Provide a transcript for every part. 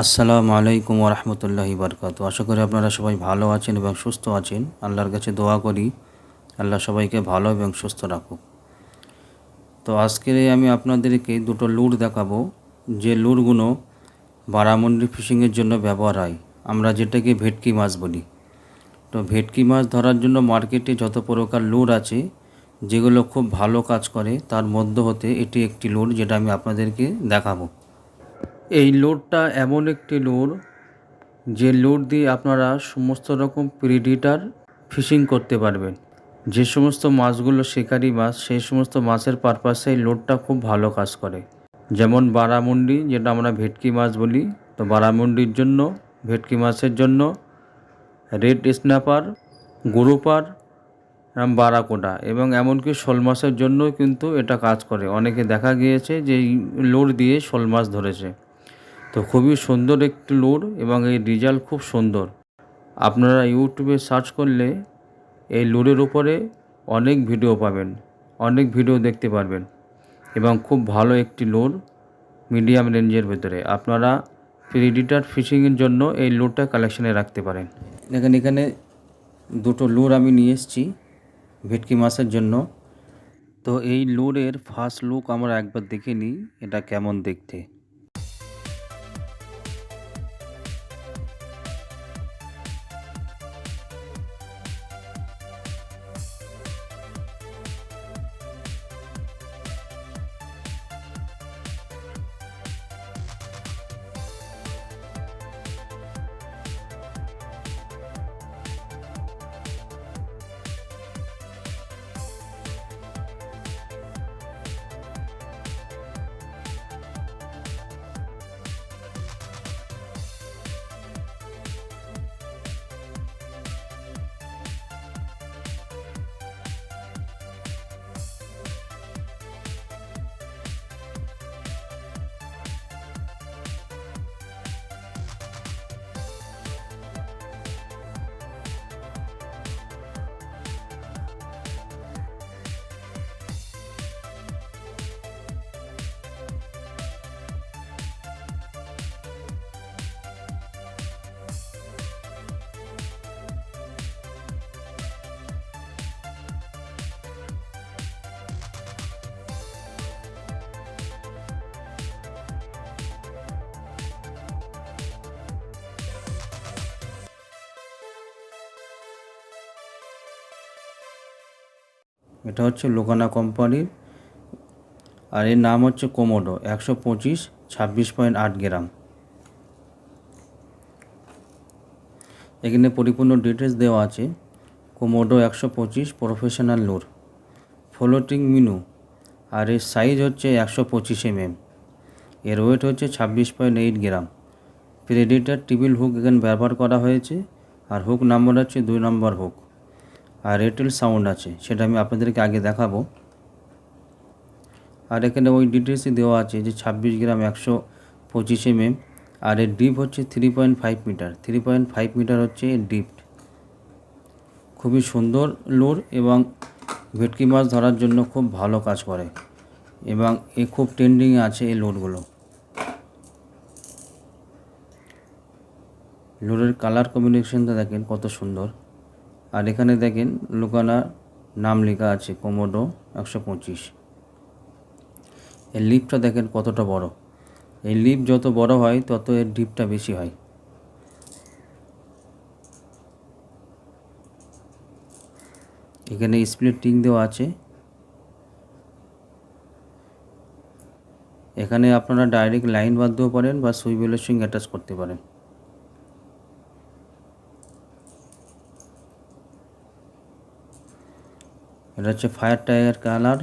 আসসালামু আলাইকুম রহমতুল্লাহি বরকাত। আশা করি আপনারা সবাই ভালো আছেন এবং সুস্থ আছেন। আল্লাহর কাছে দোয়া করি, আল্লাহ সবাইকে ভালো এবং সুস্থ রাখুক। তো আজকে আমি আপনাদেরকে দুটো লুর দেখাবো। যে লুরগুলো বারামন্ডি ফিশিংয়ের জন্য ব্যবহার হয়। আমরা যেটাকে ভেটকি মাছ বলি। তো ভেটকি মাছ ধরার জন্য মার্কেটে যত প্রকার লুর আছে, যেগুলো খুব ভালো কাজ করে, তার মধ্য হতে এটি একটি লুর যেটা আমি আপনাদেরকে দেখাবো। এই লোডটা এমন একটি লোড যে লোড দিয়ে আপনারা সমস্ত রকম প্রিডিটার ফিশিং করতে পারবেন। যে সমস্ত মাছগুলো শিকারি মাছ, সেই সমস্ত মাছের পারপাসে এই লোডটা খুব ভালো কাজ করে। যেমন বারামুন্ডি, যেটা আমরা ভেটকি মাছ বলি, তো বারামুন্ডির জন্য, ভেটকি মাছের জন্য রেড স্ন্যাপার গুরুপার বারাকোটা এবং এমনকি শোল মাছের জন্যও কিন্তু এটা কাজ করে। অনেকে দেখা গিয়েছে যে লোড দিয়ে শোল মাছ ধরেছে। তো খুবই সুন্দর একটি লোড এবং এই রেজাল্ট খুব সুন্দর। আপনারা ইউটিউবে সার্চ করলে এই লোডের উপরে অনেক ভিডিও পাবেন, অনেক ভিডিও দেখতে পারবেন এবং খুব ভালো একটি লোড মিডিয়াম রেঞ্জের ভেতরে। আপনারা প্রিডিটার ফিশিংয়ের জন্য এই লোডটা কালেকশানে রাখতে পারেন। দেখেন এখানে দুটো লোড আমি নিয়ে এসেছি ভেটকি মাছের জন্য। তো এই লোডের ফার্স্ট লুক আমরা একবার দেখে নিই, এটা কেমন দেখতে। এটা হচ্ছে লোকানা কোম্পানির আর এর নাম হচ্ছে কোমোডো, একশো পঁচিশ, ছাব্বিশ পয়েন্ট আট গ্রাম। এখানে পরিপূর্ণ ডিটেলস দেওয়া আছে। কোমোডো একশো পঁচিশ প্রফেশনাল লোর ফ্লোটিং মিনু আর এর সাইজ হচ্ছে একশো পঁচিশ এমএম এর ওয়েট হচ্ছে ছাব্বিশ point eight gram. Predator treble hook এখানে ব্যবহার করা হয়েছে। আর হুক নাম্বার হচ্ছে দুই নম্বর হুক আর এয়ারটেল সাউন্ড আছে, সেটা আমি আপনাদেরকে আগে দেখাবো। আর এখানে ওই ডিটেলসে দেওয়া আছে যে ছাব্বিশ গ্রাম একশো পঁচিশ এমএম, আর এর ডিপ হচ্ছে three point five metre three point five metre হচ্ছে এর ডিপ খুবই সুন্দর লোর এবং ভেটকি মাছ ধরার জন্য খুব ভালো কাজ করে এবং এ খুব ট্রেন্ডিংয়ে আছে এই লোডগুলো। লোডের কালার কম্বিনেশনটা দেখেন কত সুন্দর। আর এখানে দেখেন লুকানা নাম লেখা আছে কোমোডো একশো পঁচিশ। এর লিপটা দেখেন কতটা বড়। এই লিপ যত বড় হয়, তত এর ডিপটা বেশি হয়। এখানে স্প্লিট টিং দেওয়া আছে। এখানে আপনারা ডাইরেক্ট লাইন বাঁধতেও পারেন বা সুইবেলের সঙ্গে অ্যাটাচ করতে পারেন। এটা হচ্ছে ফায়ার টায়ার কালার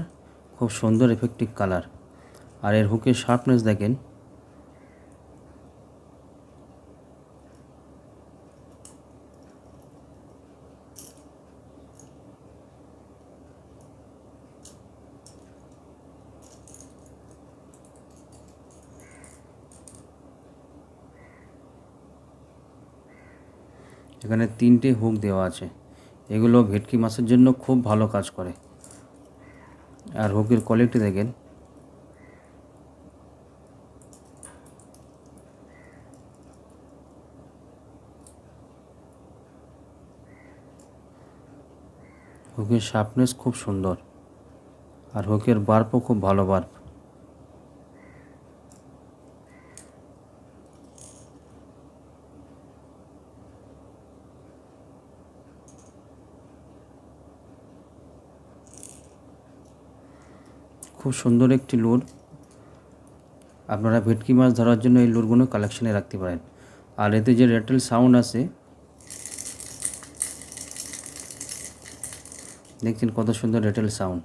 খুব সুন্দর এফেক্টিভ কালার আর এর হুকের শার্পনেস দেখেন। এখানে তিনটে হুক দেওয়া আছে। এগুলো ভেটকি মাছের জন্য খুব ভালো কাজ করে। আর হুকির কোয়ালিটি দেখেন। হুকের শার্পনেস খুব সুন্দর। আর হুকের বার্পও খুব ভালো বার্প খুব সুন্দর একটি লোড। আপনারা ভেটকি মাছ ধরার জন্য এই লোডগুলো কালেকশনে রাখতে পারেন। আর এতে যে রেটেল সাউন্ড আছে, দেখছেন কত সুন্দর রেটেল সাউন্ড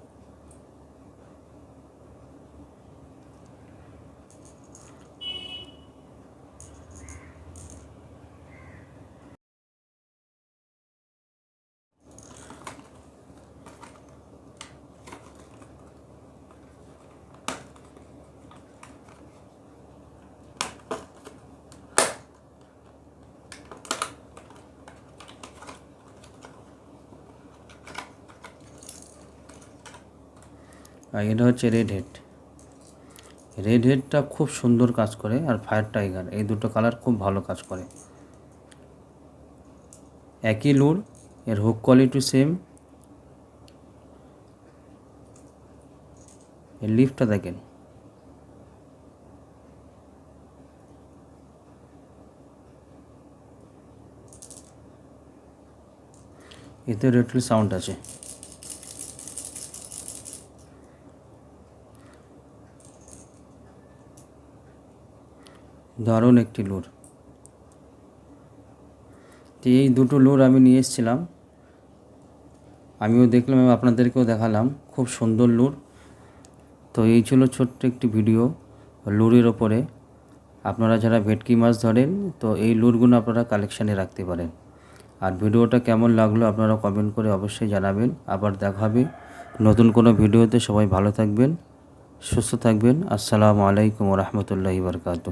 আর এটা হচ্ছে রেড হেড রেড হেডটা খুব সুন্দর কাজ করে আর ফায়ার টাইগার এই দুটো কালার খুব ভালো কাজ করে। একই লুর এর হুক কোয়ালিটি সেম এর লিফটটা দেখেন। এতে রেটল সাউন্ড আছে। দারুণ একটি লুর। তো এই দুটো লুর আমি নিয়ে এসেছিলাম। আমিও দেখলাম এবং আপনাদেরকেও দেখালাম। খুব সুন্দর লুর। তো এই ছিল ছোট্ট একটি ভিডিও লুরের ওপরে। আপনারা যারা ভেটকি মাছ ধরেন, তো এই লুরগুলো আপনারা কালেকশানে রাখতে পারেন। আর ভিডিওটা কেমন লাগল আপনারা কমেন্ট করে অবশ্যই জানাবেন। আবার দেখা হবে নতুন কোনো ভিডিওতে। সবাই ভালো থাকবেন, সুস্থ থাকবেন। আসসালামু আলাইকুম রহমতুল্লাহি বরকাতু